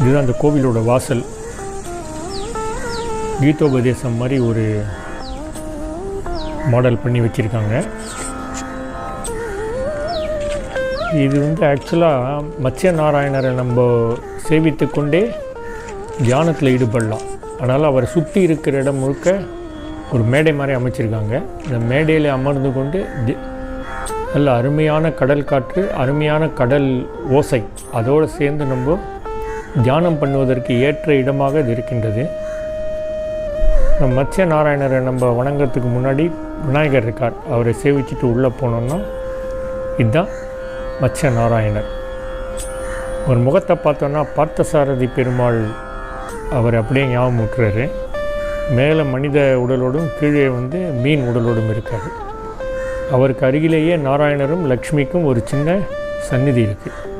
இதுதான் அந்த கோவிலோட வாசல். கீதோபதேசம் மாதிரி ஒரு மாடல் பண்ணி வச்சுருக்காங்க. இது வந்து ஆக்சுவலாக மத்ய நாராயணரை நம்ம சேவித்து கொண்டே தியானத்தில் ஈடுபடலாம். அதனால் அவரை சுற்றி இருக்கிற இடம் முழுக்க ஒரு மேடை மாதிரி அமைச்சிருக்காங்க. இந்த மேடையில் அமர்ந்து கொண்டு தி- நல்ல அருமையான கடல் காற்று அருமையான கடல் ஓசை அதோடு சேர்ந்து நம்ம தியானம் பண்ணுவதற்கு ஏற்ற இடமாக இது இருக்கின்றது. நம்ம மத்ய நாராயணரை நம்ம வணங்குறதுக்கு முன்னாடி விநாயகர் இருக்கார். அவரை சேவிச்சுட்டு உள்ளே போனோம்னா இதுதான் மத்ய நாராயணர். ஒரு முகத்தை பார்த்தோன்னா பார்த்தசாரதி பெருமாள் அவர் அப்படியே ஞாபகம் ஊட்டுறாரு மேலே மனித உடலோடும் கீழே வந்து மீன் உடலோடும் இருக்கார். அவருக்கு அருகிலேயே நாராயணரும் லக்ஷ்மிக்கும் ஒரு சின்ன சந்நிதி இருக்குது